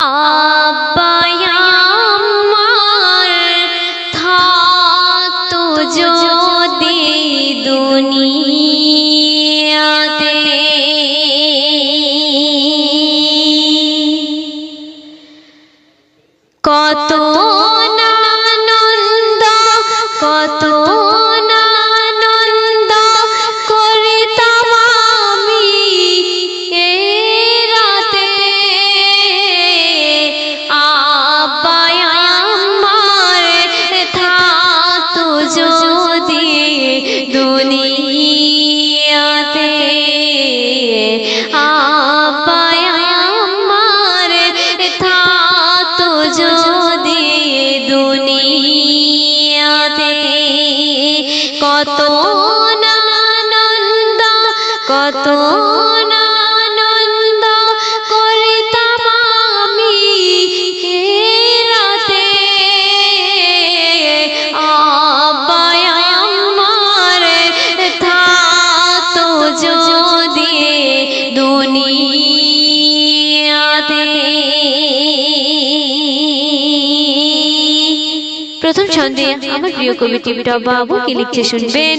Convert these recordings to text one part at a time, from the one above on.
আব্বায়াম্মার থাকতো যদি দুনিয়াতে। কত কত আনন্দ করিতাম আমি রাতে। আমার থাকতো যদি দুনিয়াতে। প্রথম ছন্দে আমার প্রিয় কবি টিভিটা বাবু, কি লিখছে শুনবেন?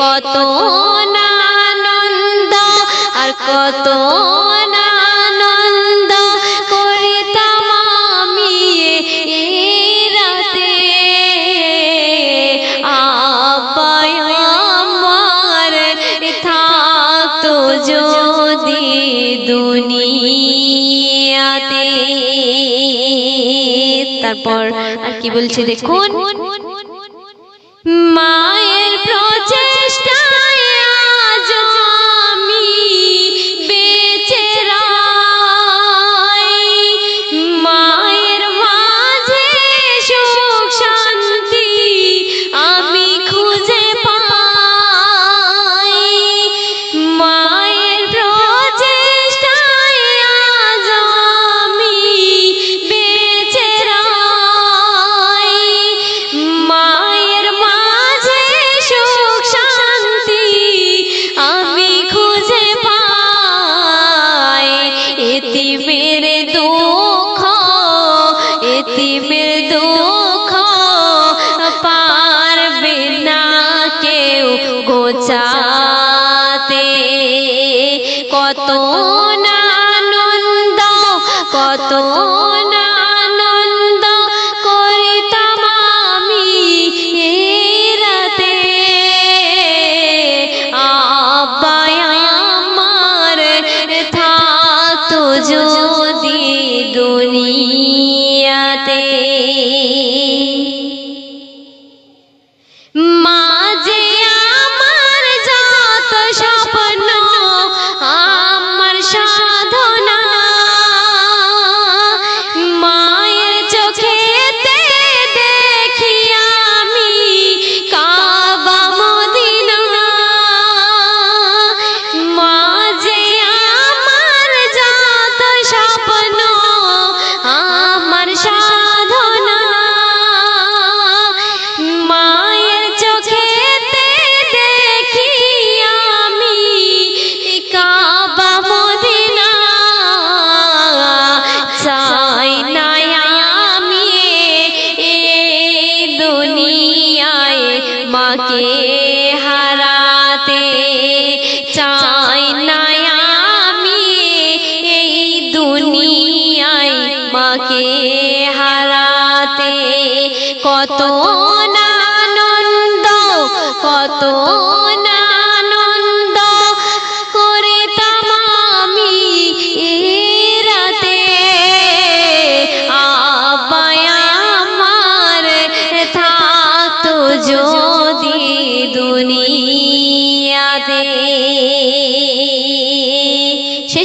কত আনন্দ আর কত আনন্দ করিতাম আমি রাতে। আমার থাকতো যদি দুনিয়াতে। তারপর আর কি বলছে দেখুন? মায়ের প্রচেষ্টায় এতিমের দুঃখ পারবে না কেউ গোছাতে। কত না আনন্দ কত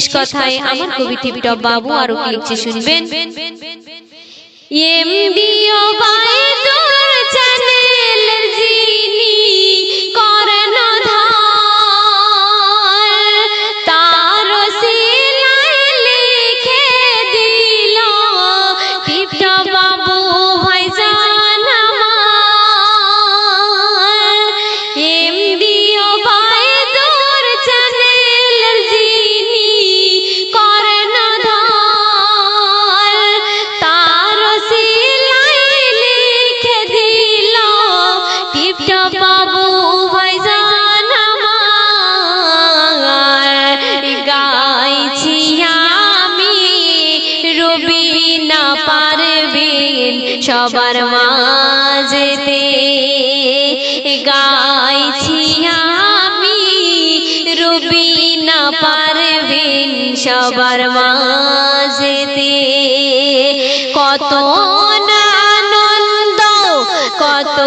শেষ কথায় আমার কবি টিপটপ বাবু আরও কি লিখছে শুনবেন এমডিও সবার মাঝেতে গাইছি আমি রুবি না পারবেন সবার মাঝেতে। কত আনন্দ কত